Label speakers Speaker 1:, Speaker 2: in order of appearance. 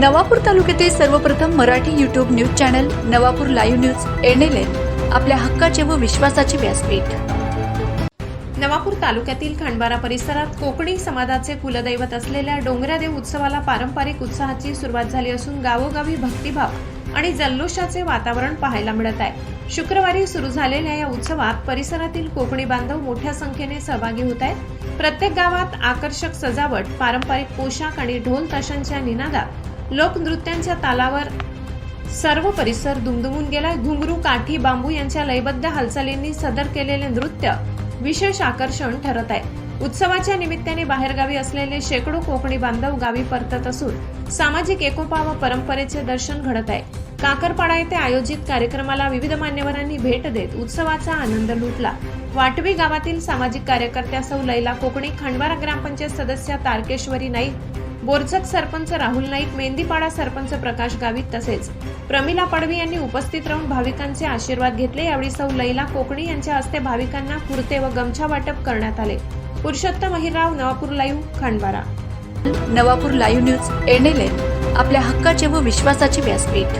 Speaker 1: नवापूर तालुक्यातील सर्वप्रथम Marathi YouTube news channel Navapur live news NLN आपल्या हक्काचे व विश्वासाचे व्यासपीठ.
Speaker 2: नवापूर तालुक्यातील खंडबारा परिसरात कोकणी समाजाचे कुलदैवत असलेल्या डोंगरादेव उत्सवाला पारंपरिक उत्साहाची सुरुवात झाली असून गावोगावी भक्तिभाव आणि जल्लोषाचे वातावरण पाहायला मिळत आहे. शुक्रवारी सुरू झालेल्या या उत्सवात परिसरातील कोकणी बांधव मोठ्या संख्येने सहभागी होत आहेत. प्रत्येक गावात आकर्षक सजावट पारंपरिक पोशाख आणि ढोल ताशांच्या निनादात लोकनृत्यांच्या तालावर सर्व परिसर दुमदुमून गेलाय. घुंगरू काठी बांबू यांच्या लयबद्ध हालचालींनी सदर केलेले नृत्य विशेष आकर्षण ठरत आहे. उत्सवाच्या निमित्ताने बाहेरगावी असलेले शेकडो कोकणी बांधव गावी परतत असून सामाजिक एकोपा व परंपरेचे दर्शन घडत आहे. काकरपाडा येथे आयोजित कार्यक्रमाला विविध मान्यवरांनी भेट देत उत्सवाचा आनंद लुटला. वाटवी गावातील सामाजिक कार्यकर्त्या सौ लैला कोकणी खंडवारा ग्रामपंचायत सदस्या तारकेश्वरी नाईक बोरचक सरपंच राहुल नाईक मेंदीपाडा सरपंच प्रकाश गावित तसेच प्रमिला पडवी यांनी उपस्थित राहून भाविकांचे आशीर्वाद घेतले. यावेळी सौ लैला कोकणी यांच्या हस्ते भाविकांना कुर्ते व गमछा वाटप करण्यात आले. Purushottam Ahirrao Navapur live Khandwara.
Speaker 1: Navapur live news N आपल्या हक्काचे व विश्वासाचे व्यासपीठ.